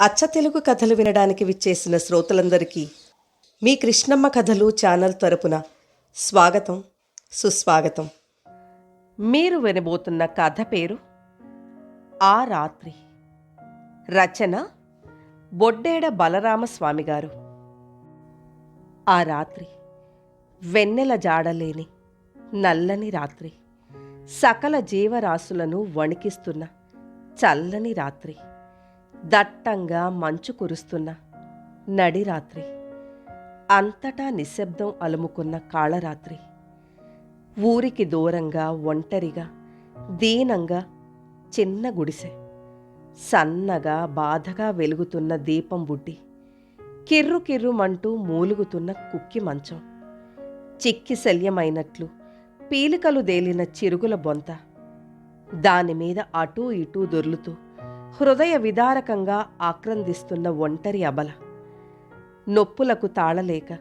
అచ్చ తెలుగు కథలు వినడానికి విచ్చేసిన శ్రోతలందరికీ మీ కృష్ణమ్మ కథలు ఛానల్ తరపున స్వాగతం సుస్వాగతం. మీరు వినబోతున్న కథ పేరు ఆ రాత్రి. రచన బొడ్డేడ బలరామస్వామి గారు. ఆ రాత్రి వెన్నెల జాడలేని నల్లని రాత్రి సకల జీవరాశులను వణికిస్తున్న చల్లని రాత్రి. దట్టంగా మంచు కురుస్తున్న నడిరాత్రి అంతటా నిశ్శబ్దం అలుముకున్న కాళరాత్రి. ఊరికి దూరంగా ఒంటరిగా దీనంగా చిన్న గుడిసె. సన్నగా బాధగా వెలుగుతున్న దీపం బుడ్డి. కిర్రు కిర్రుమంటూ మూలుగుతున్న కుక్కి మంచం. చిక్కి శల్యమైనట్లు పీలికలు దేలిన చిరుగుల బొంత. దానిమీద అటూ ఇటూ దొర్లుతూ హృదయ విదారకంగా ఆక్రందిస్తున్న ఒంటరి అబల. నొప్పులకు తాళలేక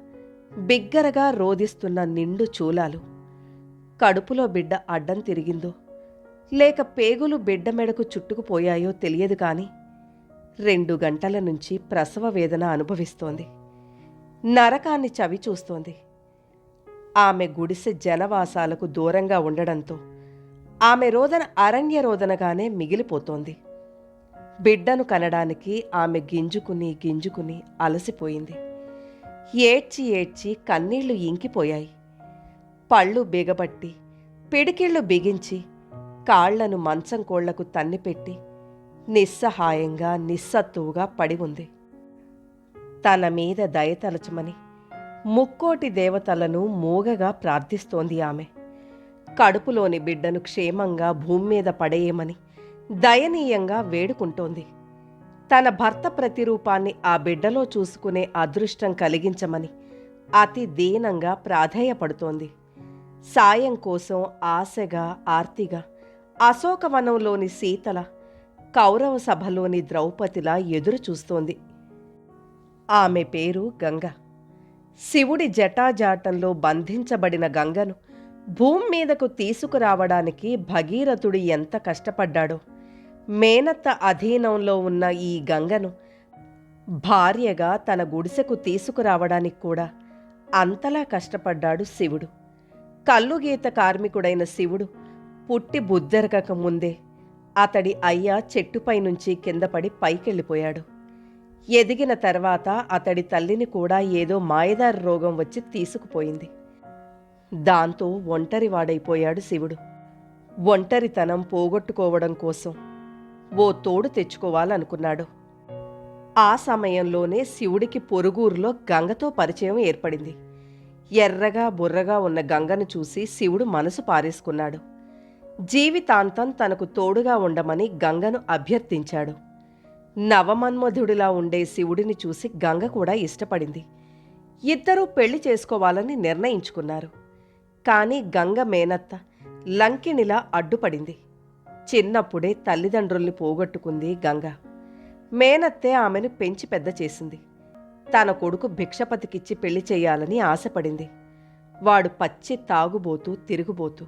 బిగ్గరగా రోదిస్తున్న నిండు చూలాలు. కడుపులో బిడ్డ అడ్డం తిరిగిందో లేక పేగులు బిడ్డ మెడకు చుట్టుకుపోయాయో తెలియదు కాని రెండు గంటల నుంచి ప్రసవ వేదన అనుభవిస్తోంది. నరకాన్ని చవి చూస్తోంది. ఆమె గుడిసె జనవాసాలకు దూరంగా ఉండడంతో ఆమె రోదన అరణ్య రోదనగానే మిగిలిపోతోంది. బిడ్డను కనడానికి ఆమె గింజుకుని గింజుకుని అలసిపోయింది. ఏడ్చి ఏడ్చి కన్నీళ్ళు ఇంకిపోయాయి. పళ్ళు బిగబట్టి పిడికిళ్ళు బిగించి కాళ్ళను మంచం కోళ్ళకు తన్నిపెట్టి నిస్సహాయంగా నిస్సత్తువుగా పడి ఉంది. తన మీద దయతలచమని ముక్కోటి దేవతలను మూగగా ప్రార్థిస్తోంది ఆమె. కడుపులోని బిడ్డను క్షేమంగా భూమి మీద పడేయమని దయనీయంగా వేడుకుంటోంది. తన భర్త ప్రతిరూపాన్ని ఆ బిడ్డలో చూసుకునే అదృష్టం కలిగించమని అతి దీనంగా ప్రాధేయపడుతోంది. సాయం కోసం ఆశగా ఆర్తిగా అశోకవనంలోని సీతల కౌరవ సభలోని ద్రౌపదిలా ఎదురు చూస్తోంది ఆమె పేరు గంగ. శివుడి జటాజాటంలో బంధించబడిన గంగను భూమి మీదకు తీసుకురావడానికి భగీరథుడు ఎంత కష్టపడ్డాడో మేనత్త అధీనంలో ఉన్న ఈ గంగను భార్యగా తన గుడిసెకు తీసుకురావడానికి కూడా అంతలా కష్టపడ్డాడు శివుడు. కల్లుగీత కార్మికుడైన శివుడు పుట్టి బుద్ధెరగక ముందే అతడి అయ్య చెట్టుపై నుంచి కిందపడి పైకెళ్ళిపోయాడు. ఎదిగిన తర్వాత అతడి తల్లిని కూడా ఏదో మాయదారి రోగం వచ్చి తీసుకుపోయింది. దాంతో ఒంటరివాడైపోయాడు శివుడు. ఒంటరితనం పోగొట్టుకోవడం కోసం ఓ తోడు తెచ్చుకోవాలనుకున్నాడు. ఆ సమయంలోనే శివుడికి పొరుగురులో గంగతో పరిచయం ఏర్పడింది. ఎర్రగా బుర్రగా ఉన్న గంగను చూసి శివుడు మనసు పారేసుకున్నాడు. జీవితాంతం తనకు తోడుగా ఉండమని గంగను అభ్యర్థించాడు. నవమన్మధుడిలా ఉండే శివుడిని చూసి గంగ కూడా ఇష్టపడింది. ఇద్దరూ పెళ్ళి చేసుకోవాలని నిర్ణయించుకున్నారు. కానీ గంగ మేనత్త లంకిణిలా అడ్డుపడింది. చిన్నప్పుడే తల్లిదండ్రుల్ని పోగొట్టుకుంది గంగ. మేనత్తే ఆమెను పెంచి పెద్ద చేసింది. తన కొడుకు భిక్షపతికిచ్చి పెళ్ళి చేయాలని ఆశపడింది. వాడు పచ్చి తాగుబోతూ తిరుగుబోతూ.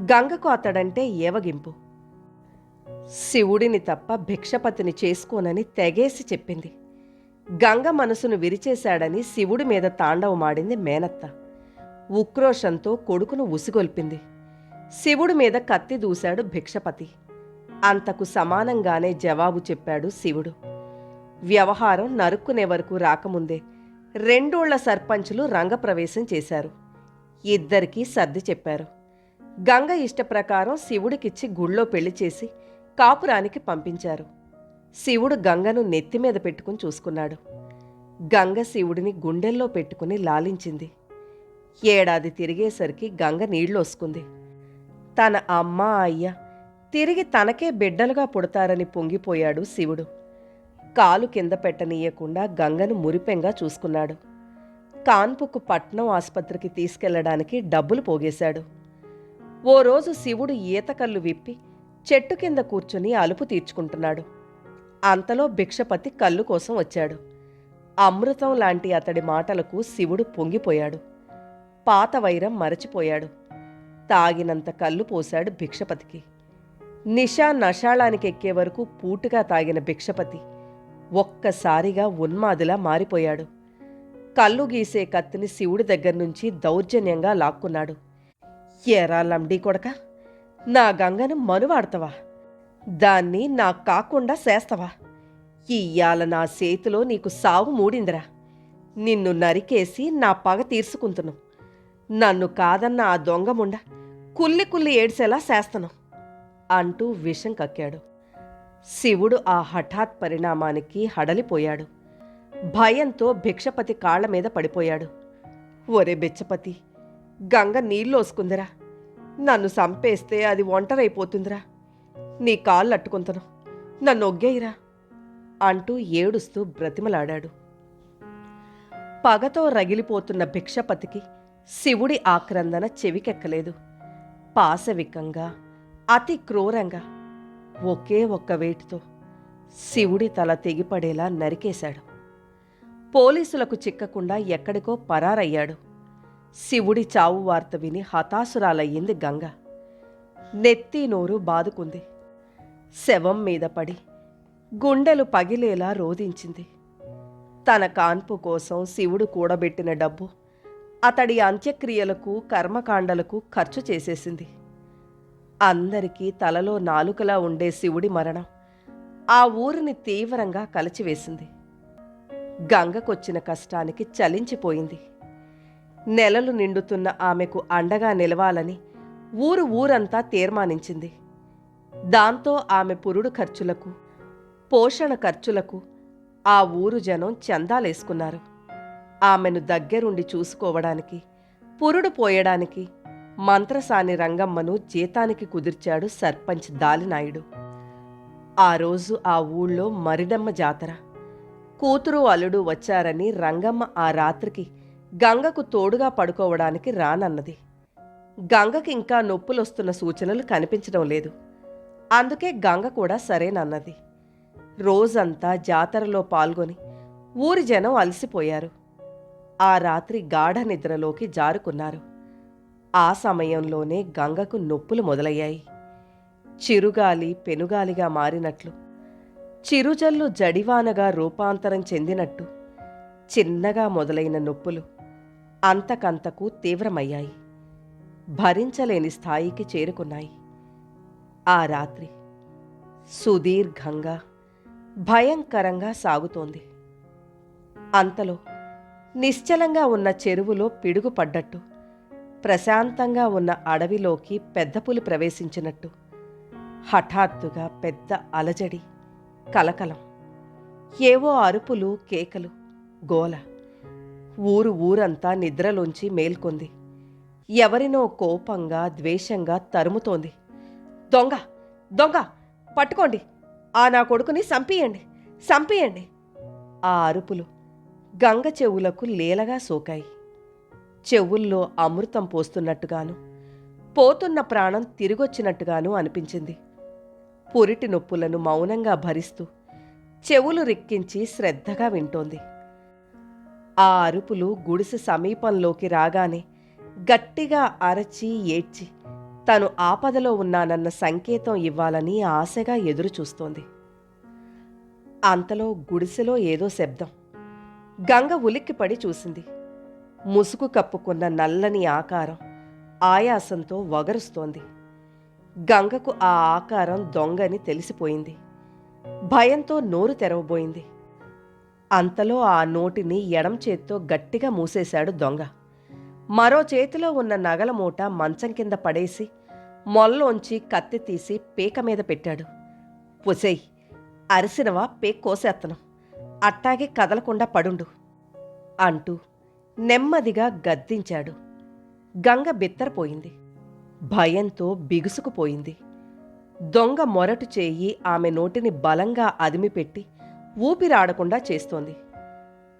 గంగకు అతడంటే ఏవగింపు. శివుడిని తప్ప భిక్షపతిని చేసుకోనని తెగేసి చెప్పింది. గంగ మనసును విరిచేశాడని శివుడి మీద తాండవమాడింది మేనత్త. ఉక్రోషంతో కొడుకును ఉసిగొల్పింది. శివుడి మీద కత్తి దూశాడు భిక్షపతి. అంతకు సమానంగానే జవాబు చెప్పాడు శివుడు. వ్యవహారం నరుక్కునే వరకు రాకముందే రెండోళ్ళ సర్పంచులు రంగప్రవేశం చేశారు. ఇద్దరికీ సర్ది చెప్పారు. గంగ ఇష్టప్రకారం శివుడికిచ్చి గుళ్ళో పెళ్ళి చేసి కాపురానికి పంపించారు. శివుడు గంగను నెత్తిమీద పెట్టుకుని చూసుకున్నాడు. గంగ శివుడిని గుండెల్లో పెట్టుకుని లాలించింది. ఏడాది తిరిగేసరికి గంగ నీళ్ళొసుకుంది తన అమ్మ అయ్య తిరిగి తనకే బిడ్డలుగా పుడతారని పొంగిపోయాడు శివుడు. కాలు కింద పెట్టనీయకుండా గంగను మురిపెంగా చూసుకున్నాడు. కాన్పుకు పట్నం ఆసుపత్రికి తీసుకెళ్ళడానికి డబ్బులు పోగేశాడు. ఓ రోజు శివుడు ఈతకల్లు విప్పి చెట్టు కింద కూర్చుని అలుపు తీర్చుకుంటున్నాడు. అంతలో భిక్షపతి కళ్ళు కోసం వచ్చాడు. అమృతం లాంటి అతడి మాటలకు శివుడు పొంగిపోయాడు. పాత వైరం మరచిపోయాడు. తాగినంత కళ్ళు పోశాడు భిక్షపతికి. నిషా నషాళానికి ఎక్కే వరకు పూటుగా తాగిన భిక్షపతి ఒక్కసారిగా ఉన్మాదిలా మారిపోయాడు. కళ్ళు గీసే కత్తిని శివుడి దగ్గర నుంచి దౌర్జన్యంగా లాక్కున్నాడు. ఎరా లంబడీ కొడక నా గంగను మనువాడతావా? దాన్ని నా కాకుండా చేస్తావా ఇయ్యాల నా చేతిలో నీకు సావు మూడిందిరా. నిన్ను నరికేసి నా పగ తీర్చుకుంటును. నన్ను కాదన్న ఆ దొంగముండ కుల్లి కుల్లి ఏడ్చేలా చేస్తను అంటూ విషం కక్కాడు. శివుడు ఆ హఠాత్ పరిణామానికి హడలిపోయాడు. భయంతో భిక్షపతి కాళ్ళ మీద పడిపోయాడు. ఒరే బిచ్చపతి గంగ నీళ్ళోసుకుందిరా నన్ను సంపేస్తే అది ఒంటరైపోతుందిరా. నీ కాళ్ళు అట్టుకుంతను నన్ను ఒగ్గేయిరా అంటూ ఏడుస్తూ బ్రతిమలాడాడు. పగతో రగిలిపోతున్న భిక్షపతికి శివుడి ఆక్రందన చెవికెక్కలేదు. పాశవికంగా అతి క్రూరంగా ఒకే ఒక్క వేటితో శివుడి తల తెగిపడేలా నరికేశాడు. పోలీసులకు చిక్కకుండా ఎక్కడికో పరారయ్యాడు. శివుడి చావు వార్త విని హతాసురాలయ్యింది గంగ. నెత్తి నోరు బాదుకుంది. శవం మీద పడి గుండెలు పగిలేలా రోదించింది తన కాన్పు కోసం శివుడు కూడబెట్టిన డబ్బు అతడి అంత్యక్రియలకు కర్మకాండలకు ఖర్చు చేసేసింది. అందరికీ తలలో నాలుకలా ఉండే శివుడి మరణం ఆ ఊరిని తీవ్రంగా కలచివేసింది. గంగకొచ్చిన కష్టానికి చలించిపోయింది. నెలలు నిండుతున్న ఆమెకు అండగా నిలవాలని ఊరు ఊరంతా తీర్మానించింది. దాంతో ఆమె పురుడు ఖర్చులకు పోషణ ఖర్చులకు ఆ ఊరు జనం చందాలేసుకున్నారు. ఆమెను దగ్గరుండి చూసుకోవడానికి పురుడు పోయడానికి మంత్రసాని రంగమ్మను జీతానికి కుదిర్చాడు సర్పంచ్ దాలినాయుడు. ఆ రోజు ఆ ఊళ్ళో మరిడమ్మ జాతర. కూతురు అల్లుడు వచ్చారని రంగమ్మ ఆ రాత్రికి గంగకు తోడుగా పడుకోవడానికి రానన్నది. గంగకి ఇంకా నొప్పులొస్తున్న సూచనలు కనిపించడం లేదు. అందుకే గంగ కూడా సరేనన్నది. రోజంతా జాతరలో పాల్గొని ఊరి జనం అలసిపోయారు. ఆ రాత్రి గాఢ నిద్రలోకి జారుకున్నారు. ఆ సమయంలోనే గంగకు నొప్పులు మొదలయ్యాయి. చిరుగాలి పెనుగాలిగా మారినట్లు చిరుజల్లు జడివానగా రూపాంతరం చెందినట్టు చిన్నగా మొదలైన నొప్పులు అంతకంతకు తీవ్రమయ్యాయి. భరించలేని స్థాయికి చేరుకున్నాయి. ఆ రాత్రి సుదీర్ఘంగా భయంకరంగా సాగుతోంది. అంతలో నిశ్చలంగా ఉన్న చెరువులో పిడుగు పడ్డట్టు ప్రశాంతంగా ఉన్న అడవిలోకి పెద్ద పులి ప్రవేశించినట్టు. హఠాత్తుగా పెద్ద అలజడి కలకలం ఏవో అరుపులు కేకలు గోల. ఊరు ఊరంతా నిద్రలోంచి మేల్కొంది. ఎవరినో కోపంగా ద్వేషంగా తరుముతోంది. దొంగ! దొంగ! పట్టుకోండి! ఆ నా కొడుకుని సంపియండి సంపియండి ఆ అరుపులు గంగ చెవులకు లేలగా సోకాయి. చెవుల్లో అమృతం పోస్తున్నట్టుగాను పోతున్న ప్రాణం తిరిగొచ్చినట్టుగాను అనిపించింది. పురిటి నొప్పులను మౌనంగా భరిస్తూ చెవులు రిక్కించి శ్రద్ధగా వింటోంది. ఆ అరుపులు గుడిసె సమీపంలోకి రాగానే గట్టిగా అరచి ఏడ్చి తను ఆపదలో ఉన్నానన్న సంకేతం ఇవ్వాలని ఆశగా ఎదురుచూస్తోంది. అంతలో గుడిసెలో ఏదో శబ్దం. గంగ ఉలిక్కిపడి చూసింది. ముసుగు కప్పుకున్న నల్లని ఆకారం ఆయాసంతో వగరుస్తోంది. గంగకు ఆ ఆకారం దొంగని తెలిసిపోయింది. భయంతో నోరు తెరవబోయింది. అంతలో ఆ నోటిని ఎడం చేత్తో గట్టిగా మూసేశాడు దొంగ. మరో చేతిలో ఉన్న నగల మూట మంచం కింద పడేసి మొల్లోంచి కత్తి తీసి పీక మీద పెట్టాడు. పుసేయ్ అరిసినవా? పేక్ కోసేత్తనం. అట్టాగే కదలకుండా పడుండు అంటూ నెమ్మదిగా గద్దించాడు. గంగ బిత్తరపోయింది. భయంతో బిగుసుకుపోయింది. దొంగ మొరటు చేయి ఆమె నోటిని బలంగా అదిమిపెట్టి ఊపిరాడకుండా చేస్తోంది.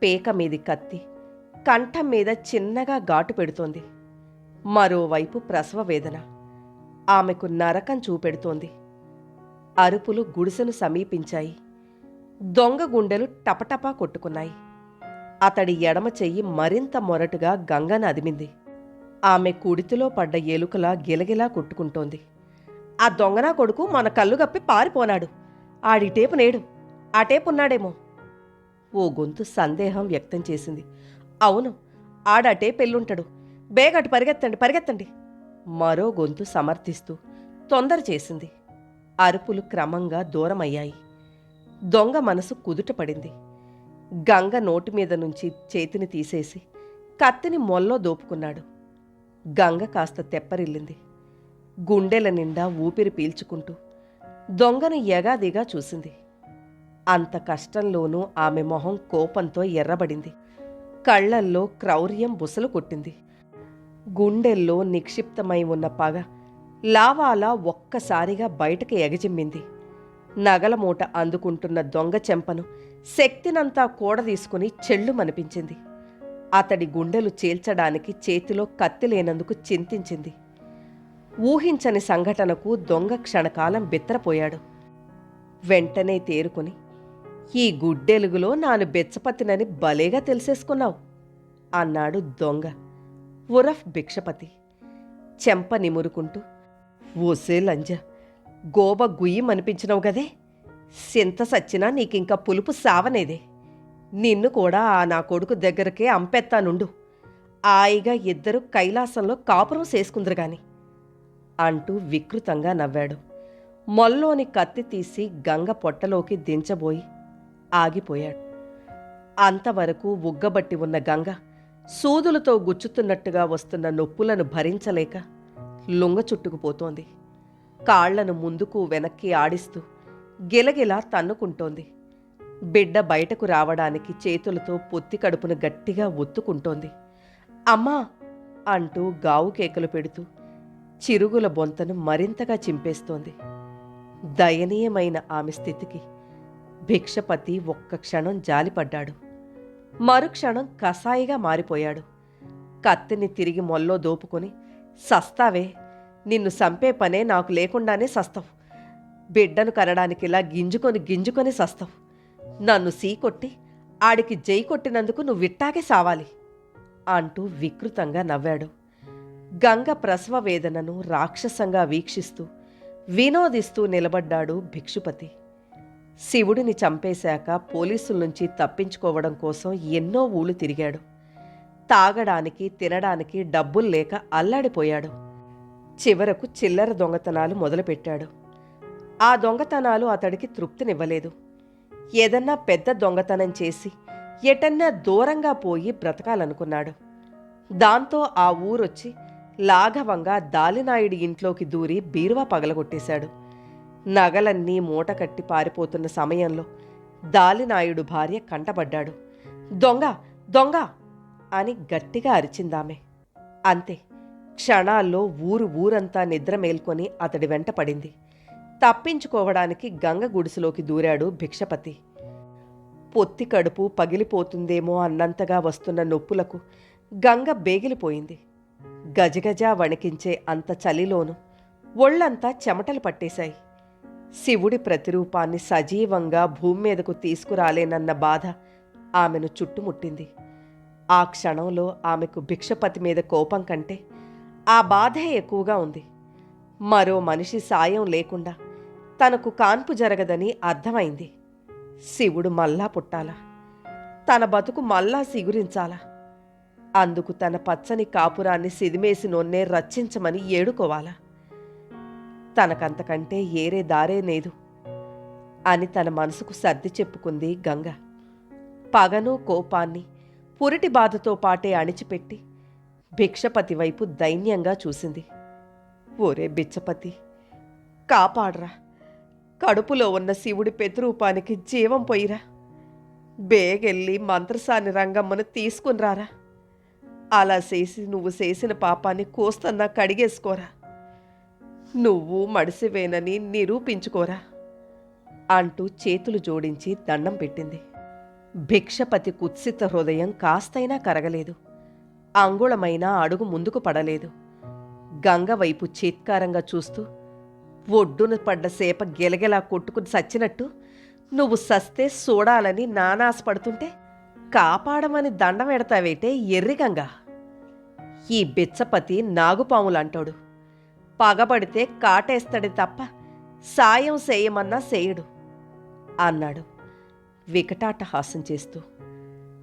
పేక మీది కత్తి కంఠం మీద చిన్నగా ఘాటు పెడుతోంది. మరోవైపు ప్రసవ వేదన ఆమెకు నరకం చూపెడుతోంది. అరుపులు గుడిసెను సమీపించాయి. దొంగ గుండెలు టపటపా కొట్టుకున్నాయి. అతడి ఎడమ చెయ్యి మరింత మొరటుగా గంగను అదిమింది. ఆమె కుడితిలో పడ్డ ఎలుకలా గిలగిలా కొట్టుకుంటోంది. ఆ దొంగనా కొడుకు మన కళ్ళు గప్పి పారిపోనాడు. ఆడిటేపు నేడు. ఆ టేపు ఉన్నాడేమో. ఓ గొంతు సందేహం వ్యక్తం చేసింది. అవును ఆడటే పెళ్ళుంటాడు బేగటు పరిగెత్తండి పరిగెత్తండి. మరో గొంతు సమర్థిస్తూ తొందర చేసింది. అరుపులు క్రమంగా దూరమయ్యాయి. దొంగ మనసు కుదుటపడింది గంగ నోటి మీద నుంచి చేతిని తీసేసి కత్తిని మొల్లో దోపుకున్నాడు. గంగ కాస్త తెప్పరిల్లింది. గుండెల నిండా ఊపిరి పీల్చుకుంటూ దొంగను ఎగాదిగా చూసింది. అంత కష్టంలోనూ ఆమె మొహం కోపంతో ఎర్రబడింది. కళ్ళల్లో క్రౌర్యం బుసలు కొట్టింది. గుండెల్లో నిక్షిప్తమై ఉన్న పగ లావాలా ఒక్కసారిగా బయటకు ఎగజిమ్మింది. నగల మూట అందుకుంటున్న దొంగ చెంపను శక్తినంతా కూడదీసుకుని చెళ్ళుమనిపించింది. అతడి గుండెలు చీల్చడానికి చేతిలో కత్తి లేనందుకు చింతించింది. ఊహించని సంఘటనకు దొంగ క్షణకాలం బిత్తరపోయాడు. వెంటనే తేరుకుని ఈ గుడ్డెలుగులో నాను బెచ్చపతినని భలేగా తెలిసేసుకున్నావు అన్నాడు దొంగ ఉరఫ్ భిక్షపతి. చెంప నిమురుకుంటూ ఓసే లంజ గోబ గుయ్యమనిపించినవు గదే. సింత సచ్చినా నీకింక పులుపు సావనేదే. నిన్ను కూడా ఆ నా కొడుకు దగ్గరకే అంపెత్తానుండు. ఆయిగా ఇద్దరు కైలాసంలో కాపురం చేసుకుందరు గాని. అంటూ వికృతంగా నవ్వాడు. మొల్లోని కత్తి తీసి గంగ పొట్టలోకి దించబోయి ఆగిపోయాడు. అంతవరకు ఉగ్గబట్టి ఉన్న గంగ సూదులతో గుచ్చుతున్నట్టుగా వస్తున్న నొప్పులను భరించలేక లుంగ చుట్టుకుపోతోంది కాళ్ళను ముందుకు వెనక్కి ఆడిస్తూ గిలగిలా తన్నుకుంటోంది. బిడ్డ బయటకు రావడానికి చేతులతో పొత్తి కడుపును గట్టిగా ఒత్తుకుంటోంది. అమ్మా! అంటూ గావు కేకలు పెడుతూ చిరుగుల బొంతను మరింతగా చింపేస్తోంది. దయనీయమైన ఆమె స్థితికి భిక్షపతి ఒక్క క్షణం జాలిపడ్డాడు. మరుక్షణం కసాయిగా మారిపోయాడు. కత్తిని తిరిగి మొల్లో దోపుకొని సస్తావే! నిన్ను సంపే పనే నాకు లేకుండానే సస్తావు. బిడ్డను కనడానికిలా గింజుకొని గింజుకొని సస్తావు. నన్ను సీకొట్టి ఆడికి జై కొట్టినందుకు నువ్వు విట్టాకే సావాలి అంటూ వికృతంగా నవ్వాడు. గంగ ప్రసవ వేదనను రాక్షసంగా వీక్షిస్తూ వినోదిస్తూ నిలబడ్డాడు భిక్షుపతి. శివుడిని చంపేశాక పోలీసుల నుంచి తప్పించుకోవడం కోసం ఎన్నో ఊళ్ళు తిరిగాడు. తాగడానికి తినడానికి డబ్బులు లేక అల్లాడిపోయాడు. చివరకు చిల్లర దొంగతనాలు మొదలుపెట్టాడు. ఆ దొంగతనాలు అతడికి తృప్తినివ్వలేదు. ఏదన్నా పెద్ద దొంగతనం చేసి ఎటన్నా దూరంగా పోయి బ్రతకాలనుకున్నాడు. దాంతో ఆ ఊరొచ్చి లాఘవంగా దాలినాయుడి ఇంట్లోకి దూరి బీరువా పగలగొట్టేశాడు. నగలన్నీ మూటకట్టి పారిపోతున్న సమయంలో దాలినాయుడు భార్య కంటపడ్డాడు దొంగ! దొంగ! అని గట్టిగా అరిచిందామె. అంతే. క్షణాల్లో ఊరు ఊరంతా నిద్ర మేల్కొని అతడి వెంట పడింది. తప్పించుకోవడానికి గంగ గుడిసెలోకి దూరాడు భిక్షపతి. పొత్తి కడుపు పగిలిపోతుందేమో అన్నంతగా వస్తున్న నొప్పులకు గంగ బేగిలిపోయింది. గజగజ వణికించే అంత చలిలోను ఒళ్ళంతా చెమటలు పట్టేశాయి. శివుడి ప్రతిరూపాన్ని సజీవంగా భూమి మీదకు తీసుకురాలేనన్న బాధ ఆమెను చుట్టుముట్టింది. ఆ క్షణంలో ఆమెకు భిక్షపతి మీద కోపం కంటే ఆ బాధే ఎక్కువగా ఉంది. మరో మనిషి సాయం లేకుండా తనకు కాన్పు జరగదని అర్థమైంది. శివుడు మళ్ళా పుట్టాలా. తన బతుకు మళ్ళా సిగురించాలా. అందుకు తన పచ్చని కాపురాన్ని సిదిమేసి నొన్నే రచ్చించమని ఏడుకోవాలా. తనకంతకంటే ఏరే దారే లేదు అని తన మనసుకు సర్ది చెప్పుకుంది గంగ. పగను కోపాన్ని పురిటి బాధతో పాటే అణిచిపెట్టి భిక్షపతి వైపు దైన్యంగా చూసింది. ఓరే బిచ్చపతి కాపాడరా. కడుపులో ఉన్న శివుడి పెతురూపానికి జీవం పోయిరా. బేగెళ్ళి మంత్రసాని రంగమ్మను తీసుకునిరారా. అలా చేసి నువ్వు చేసిన పాపాన్ని కోస్తన్నా కడిగేసుకోరా. నువ్వు మడిసివేనని నిరూపించుకోరా. అంటూ చేతులు జోడించి దండం పెట్టింది. భిక్షపతి కుత్సిత హృదయం కాస్తైనా కరగలేదు. అంగుళమైన అడుగు ముందుకు పడలేదు. గంగ వైపు చీత్కారంగా చూస్తూ ఒడ్డున పడ్డ సేప గెలగెలా కొట్టుకుని సచ్చినట్టు? నువ్వు సస్తే చూడాలని నానాసపడుతుంటే కాపాడమని దండం ఎడతావేటే ఎర్రిగంగా ఈ బిచ్చపతి నాగుపాములంటాడు. పగబడితే కాటేస్తాడే తప్ప సాయం చేయమన్నా చేయడు అన్నాడు వికటాటహాసం చేస్తూ.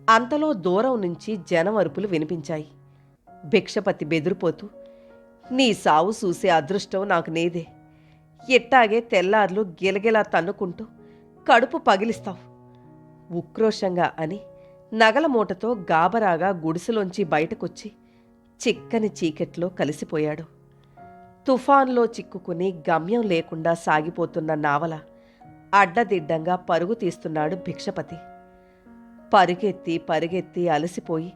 అంతలో దూరం నుంచి జనం అరుపులు వినిపించాయి. భిక్షపతి బెదిరిపోతూ నీ సావు చూసే అదృష్టం నాకు నేదే. ఇట్టాగే తెల్లార్లు గిలగిలా తన్నుకుంటూ కడుపు పగిలిస్తావు. ఉక్రోషంగా అని నగల మూటతో గాబరాగా గుడిసెలోంచి బయటకొచ్చి చిక్కని చీకట్లో కలిసిపోయాడు. తుఫాన్లో చిక్కుకుని గమ్యం లేకుండా సాగిపోతున్న నావల అడ్డదిడ్డంగా పరుగు తీస్తున్నాడు భిక్షపతి. పరిగెత్తి పరిగెత్తి అలసిపోయి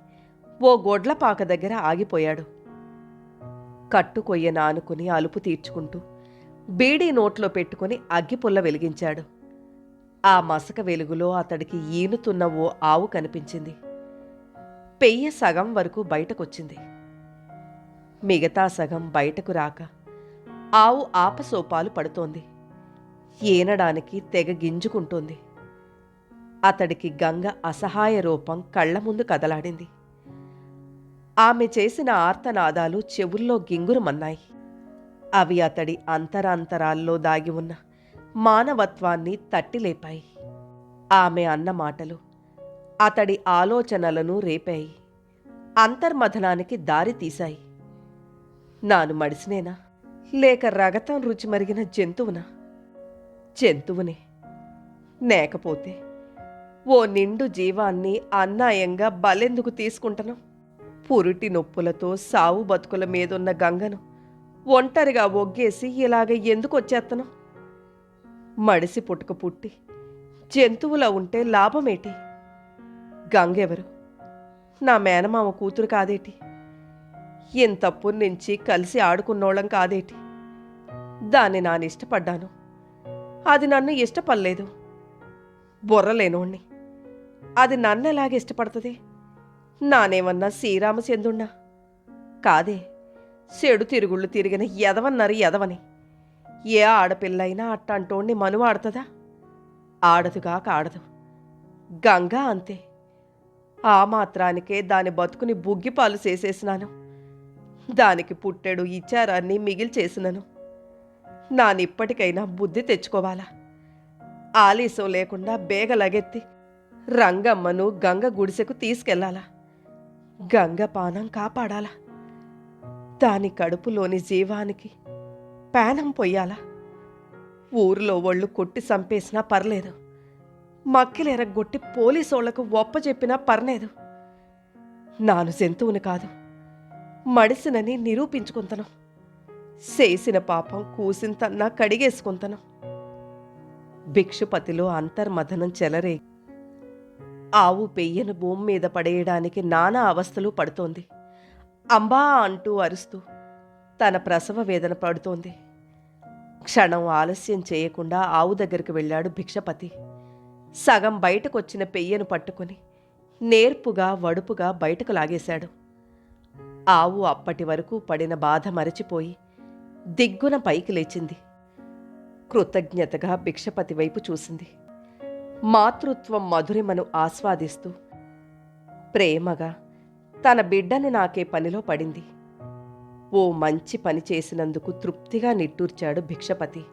ఓ గొడ్లపాక దగ్గర ఆగిపోయాడు. కట్టుకొయ్య నానుకుని అలుపు తీర్చుకుంటూ బీడీ నోట్లో పెట్టుకుని అగ్గిపుల్ల వెలిగించాడు. ఆ మసక వెలుగులో అతడికి ఈనుతున్న ఓ ఆవు కనిపించింది. పెయ్య సగం వరకు బయటకొచ్చింది. మిగతా సగం బయటకు రాక ఆవు ఆపసోపాలు పడుతోంది. ఏనడానికి తెగ గింజుకుంటోంది. అతడికి గంగ అసహాయ రూపం కళ్ళ ముందు కదలాడింది. ఆమె చేసిన ఆర్తనాదాలు చెవుల్లో గింగురమన్నాయి. అవి అతడి అంతరాంతరాల్లో దాగి ఉన్న మానవత్వాన్ని తట్టిలేపాయి. ఆమె అన్న మాటలు అతడి ఆలోచనలను రేపాయి. అంతర్మథనానికి దారి తీశాయి. నాను మడిసినేనా? లేక రగతం రుచి మరిగిన జంతువునా? జంతువునే. లేకపోతే ఓ నిండు జీవాన్ని అన్యాయంగా బలెందుకు తీసుకుంటను పురిటి నొప్పులతో సావు బతుకుల మీదున్న గంగను ఒంటరిగా ఒగ్గేసి ఇలాగ ఎందుకు వచ్చేత్తను మడిసి పుట్టుక పుట్టి జంతువులా ఉంటే లాభమేటి? గంగెవరు? నా మేనమామ కూతురు కాదేటి? ఇంతప్పుడు నుంచి కలిసి ఆడుకున్నోళ్ళం కాదేటి? దాన్ని నానిష్టపడ్డాను. అది నన్ను ఇష్టపడలేదు. బుర్రలేనోణ్ణి అది నన్ను ఎలాగ ఇష్టపడుతుంది? నానేమన్నా శ్రీరామచంద్రుణ్ణా కాదే చెడు తిరుగుళ్ళు తిరిగిన ఎదవన్నారు ఎదవని ఏ ఆడపిల్ల అయినా అట్టంటోణ్ణి మనువ ఆడుతుందా ఆడదుగాక ఆడదు. గంగా అంతే. ఆ మాత్రానికే దాని బతుకుని బుగ్గిపాలు చేసేసినాను. దానికి పుట్టెడు ఇచ్చారాన్ని మిగిల్చేసినను. నానిప్పటికైనా బుద్ధి తెచ్చుకోవాలా? ఆలస్యం లేకుండా బేగ లగెత్తి రంగమ్మను గంగ గుడిసెకు తీసుకెళ్ళాలా? గంగ పానం కాపాడాలా? దాని కడుపులోని జీవానికి పానం పొయ్యాలా? ఊరిలో ఒళ్ళు కొట్టి చంపేసినా పర్లేదు. మక్కిలెరగొట్టి పోలీసోళ్ళకు ఒప్ప చెప్పినా పర్లేదు. నాను జంతువుని కాదు. మడిసినని నిరూపించుకుంతను చేసిన పాపం కూసింతన్నా కడిగేసుకుంతను భిక్షుపతిలో అంతర్మథనం చెలరేగి ఆవు పెయ్యను భూమి మీద పడేయడానికి నానా అవస్థలు పడుతోంది. అంబా అంటూ అరుస్తూ తన ప్రసవ వేదన పడుతోంది. క్షణం ఆలస్యం చేయకుండా ఆవు దగ్గరికి వెళ్ళాడు భిక్షపతి. సగం బయటకొచ్చిన పెయ్యను పట్టుకుని నేర్పుగా వడుపుగా బయటకు లాగేశాడు. ఆవు అప్పటి వరకు పడిన బాధ మరచిపోయి దిగ్గున పైకి లేచింది. కృతజ్ఞతగా భిక్షపతి వైపు చూసింది. మాతృత్వం మధురిమను ఆస్వాదిస్తూ ప్రేమగా తన బిడ్డను నాకే పనిలో పడింది. ఓ మంచి పని చేసినందుకు తృప్తిగా నిట్టూర్చాడు భిక్షపతి.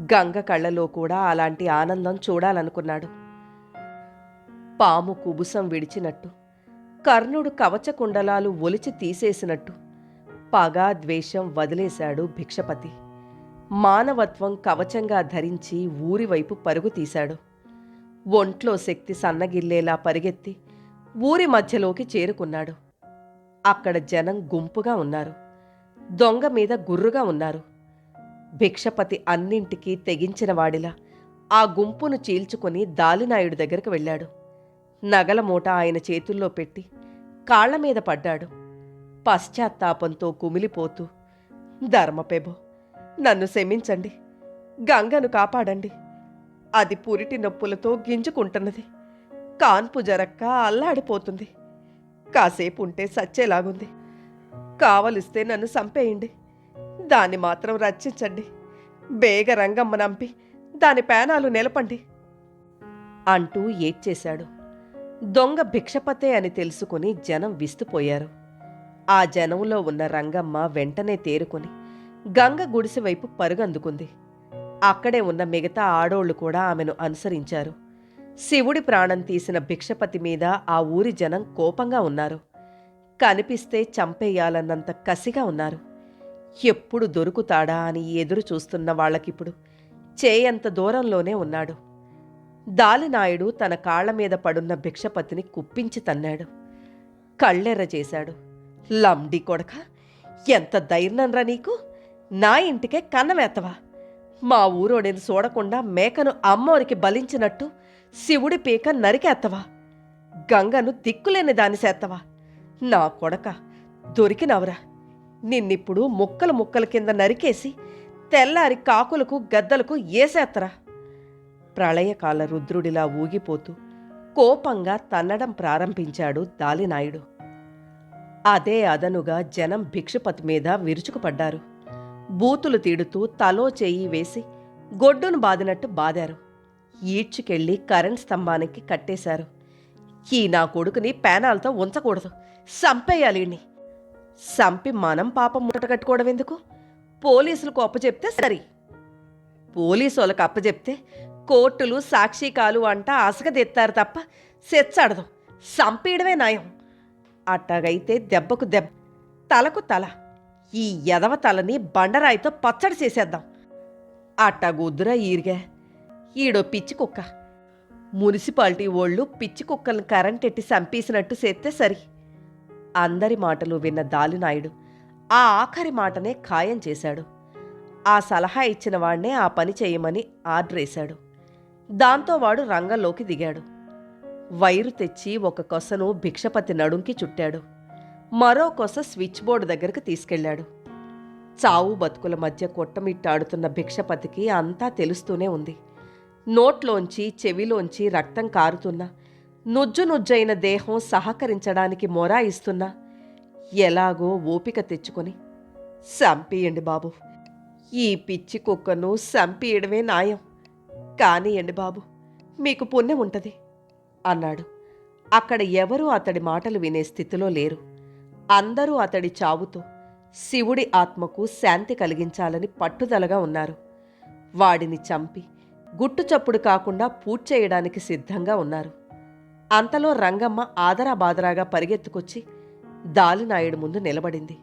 గంగ కళ్ళలో కూడా అలాంటి ఆనందం చూడాలనుకున్నాడు. పాము కుబుసం విడిచినట్టు కర్ణుడు కవచ కుండలాలు ఒలిచి తీసేసినట్టు పగా ద్వేషం వదిలేశాడు భిక్షపతి. మానవత్వం కవచంగా ధరించి ఊరివైపు పరుగు తీశాడు. ఒంట్లో శక్తి సన్నగిల్లేలా పరిగెత్తి ఊరి మధ్యలోకి చేరుకున్నాడు. అక్కడ జనం గుంపుగా ఉన్నారు. దొంగ మీద గుర్రుగా ఉన్నారు. భిక్షపతి అన్నింటికీ తెగించిన వాడిలా ఆ గుంపును చీల్చుకొని దాలినాయుడు దగ్గరకు వెళ్ళాడు. నగల మూట ఆయన చేతుల్లో పెట్టి కాళ్ళ మీద పడ్డాడు. పశ్చాత్తాపంతో కుమిలిపోతూ ధర్మపెబో నన్ను శమించండి. గంగను కాపాడండి. అది పురిటి నొప్పులతో గింజుకుంటున్నది. కాన్పు జరక్క అల్లాడిపోతుంది. కాసేపు ఉంటే సచ్చేలాగుంది. కావలిస్తే నన్ను సంపేయండి. దాన్ని మాత్రం రక్షించండి. బేగ రంగమ్మ నంపి దాని పేనాలు నిలపండి. అంటూ ఏడ్చేశాడు. దొంగ భిక్షపతే అని తెలుసుకుని జనం విస్తుపోయారు. ఆ జనంలో ఉన్న రంగమ్మ వెంటనే తేరుకొని గంగ గుడిసె వైపు పరుగందుకుంది. అక్కడే ఉన్న మిగతా ఆడోళ్ళు కూడా ఆమెను అనుసరించారు. శివుడి ప్రాణం తీసిన భిక్షపతి మీద ఆ ఊరి జనం కోపంగా ఉన్నారు. కనిపిస్తే చంపేయాలన్నంత కసిగా ఉన్నారు. ఎప్పుడు దొరుకుతాడా అని ఎదురు చూస్తున్న వాళ్ళకిప్పుడు చేయంత దూరంలోనే ఉన్నాడు. దాలినాయుడు తన కాళ్ళ మీద పడున్న భిక్షపతిని కుప్పించి తన్నాడు. కళ్ళెర్ర చేశాడు. లండి కొడక ఎంత ధైర్యంరా నీకు? నా ఇంటికే కన్నమేతవా మా ఊరోడిని చూడకుండా మేకను అమ్మోరికి బలించినట్టు శివుడి పీక నరికేత్తవా? గంగను దిక్కులేని దాని సేత్తవా? నా కొడక దొరికినవరా? నిన్నిప్పుడు ముక్కలు ముక్కల కింద నరికేసి తెల్లారి కాకులకు గద్దలకు ఏసేత్తరా ప్రళయకాల రుద్రుడిలా ఊగిపోతూ కోపంగా తన్నడం ప్రారంభించాడు దాలినాయుడు. అదే అదనుగా జనం భిక్షపతి మీద విరుచుకుపడ్డారు. బూతులు తీడుతూ తలో చేయి వేసి గొడ్డును బాదినట్టు బాదారు. ఈడ్చుకెళ్ళి కరెంట్ స్తంభానికి కట్టేశారు. ఈ నా కొడుకుని పేనాలతో ఉంచకూడదు. సంపేయాలి సంపి మనం పాపం మూట కట్టుకోవడం ఎందుకు? పోలీసులకు అప్పచెప్తే సరి. పోలీసు వాళ్ళకి అప్పచెప్తే కోర్టులు సాక్షికాలు అంట అసగదెత్తారు తప్ప సెచ్చాడదు. సంపీయడమే నయం అట్టాగైతే దెబ్బకు దెబ్బ తలకు తల. ఈ ఎదవ తలని బండరాయితో పచ్చడి చేసేద్దాం. అట్టగుద్దురా ఈరిగా. ఈడో పిచ్చి కుక్క. మున్సిపాలిటీ ఓళ్ళు పిచ్చి కుక్కల్ని కరెంటెట్టి చంపేసినట్టు చేస్తే సరి. అందరి మాటలు విన్న దాలినాయుడు ఆ ఆఖరి మాటనే ఖాయం చేశాడు. ఆ సలహా ఇచ్చిన వాడినే ఆ పని చేయమని ఆర్డరేశాడు. దాంతో వాడు రంగంలోకి దిగాడు. వైరు తెచ్చి ఒక కొసను భిక్షపతి నడుంకి చుట్టాడు. మరో కొస స్విచ్ బోర్డు దగ్గరకు తీసుకెళ్ళాడు. చావు బతుకుల మధ్య కొట్టమిట్టాడుతున్న భిక్షపతికి అంతా తెలుస్తూనే ఉంది. నోట్లోంచి చెవిలోంచి రక్తం కారుతున్నా నుజ్జు నుజ్జైన దేహం సహకరించడానికి మొరాయిస్తున్నా ఎలాగో ఓపిక తెచ్చుకొని సంపియండి బాబు ఈ పిచ్చి కుక్కను సంపియడమే న్యాయం. కానియండి బాబు మీకు పుణ్యం ఉంటుంది అన్నాడు. అక్కడ ఎవరూ అతడి మాటలు వినే స్థితిలో లేరు. అందరూ అతడి చావుతో శివుడి ఆత్మకు శాంతి కలిగించాలని పట్టుదలగా ఉన్నారు. వాడిని చంపి గుట్టు చప్పుడు కాకుండా పూడ్చేయడానికి సిద్ధంగా ఉన్నారు. అంతలో రంగమ్మ ఆదరాబాదరాగా పరిగెత్తుకొచ్చి దాలినాయుడు ముందు నిలబడింది.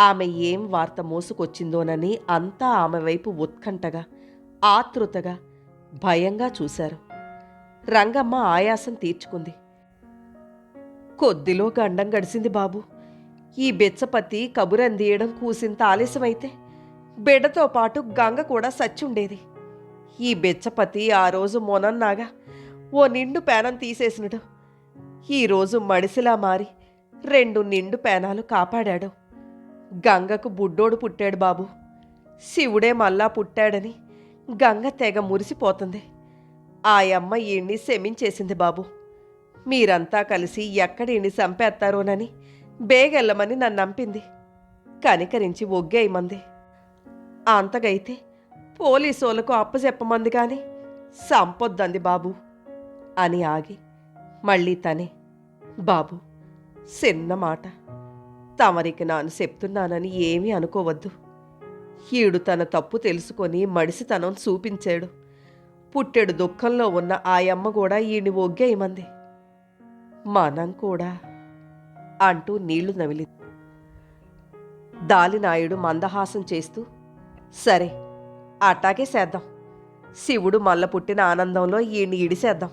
ఆమె ఏం వార్త మోసుకొచ్చిందోనని అంతా ఆమె వైపు ఉత్కంఠగా ఆతృతగా భయంగా చూశారు. రంగమ్మ ఆయాసం తీర్చుకుంది. కొద్దిలో గండం గడిసింది బాబు. ఈ బెచ్చపతి కబురందియడం కూసింత ఆలస్యమైతే బిడ్డతో పాటు గంగ కూడా సచ్చుండేది. ఈ బెచ్చపతి ఆ రోజు మొనన్నాగా ఓ నిండు పేనం తీసేసినడు. ఈరోజు మడిసిలా మారి రెండు నిండు పేనాలు కాపాడాడు. గంగకు బుడ్డోడు పుట్టాడు బాబు. శివుడే మళ్ళా పుట్టాడని గంగ తెగ మురిసిపోతుంది. ఆ అమ్మ ఈయన్ని శమించేసింది బాబు. మీరంతా కలిసి ఎక్కడ చంపేస్తారోనని బేగెళ్ళమని నన్ను నంపింది. కనికరించి ఒగ్గేయమంది. అంతగైతే పోలీసోలకు అప్పచెప్పమంది కాని సంపొద్దంది బాబు అని ఆగి మళ్ళీ తనే బాబు చిన్న మాట. తమరికి నాను చెప్తున్నానని ఏమీ అనుకోవద్దు. ఈడు తన తప్పు తెలుసుకొని మడిసితనం చూపించాడు. పుట్టెడు దుఃఖంలో ఉన్న ఆయమ్మ కూడా ఈయన్ని ఒగ్గేయమంది. మనం కూడా అంటూ నీళ్ళు నవిలి దాలినాయుడు మందహాసం చేస్తూ సరే అట్టాగే చేద్దాం శివుడు మల్ల పుట్టిన ఆనందంలో ఈయన్ని ఇడిసేద్దాం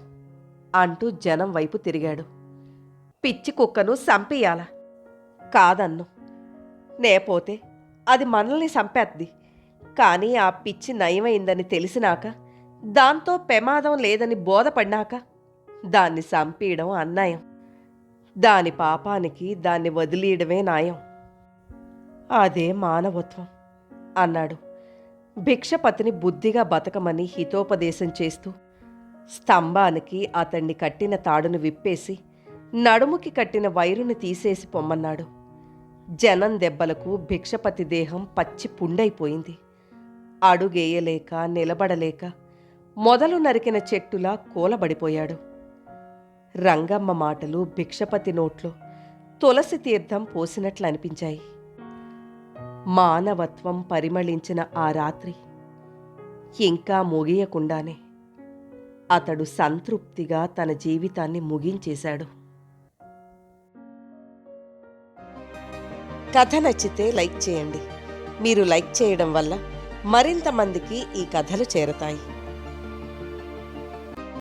అంటూ జనం వైపు తిరిగాడు. పిచ్చి కుక్కను సంపేయాల కాదన్ను. నేపోతే అది మనల్ని సంపేద్ది కానీ ఆ పిచ్చి నయమైందని తెలిసినాక దాంతో ప్రమాదం లేదని బోధపడినాక దాన్ని చంపేయడం అన్యాయం. దాని పాపానికి దాన్ని వదిలేయడమే న్యాయం. అదే మానవత్వం అన్నాడు. భిక్షపతిని బుద్ధిగా బతకమని హితోపదేశం చేస్తూ స్తంభానికి అతన్ని కట్టిన తాడును విప్పేసి నడుముకి కట్టిన వైరుని తీసేసి పొమ్మన్నాడు. జనం దెబ్బలకు భిక్షపతి దేహం పచ్చి పుండైపోయింది. అడుగేయలేక నిలబడలేక మొదలు నరికిన చెట్టులా కూలబడిపోయాడు. రంగమ్మ మాటలు భిక్షపతి నోట్లో తులసి తీర్థం పోసినట్లు అనిపించాయి మానవత్వం పరిమళించిన ఆ రాత్రి ఇంకా ముగియకుండానే అతడు సంతృప్తిగా తన జీవితాన్ని ముగించేశాడు. కథ నచ్చితే లైక్ చేయండి. మీరు లైక్ చేయడం వల్ల మరింత మందికి ఈ కథలు చేరతాయి.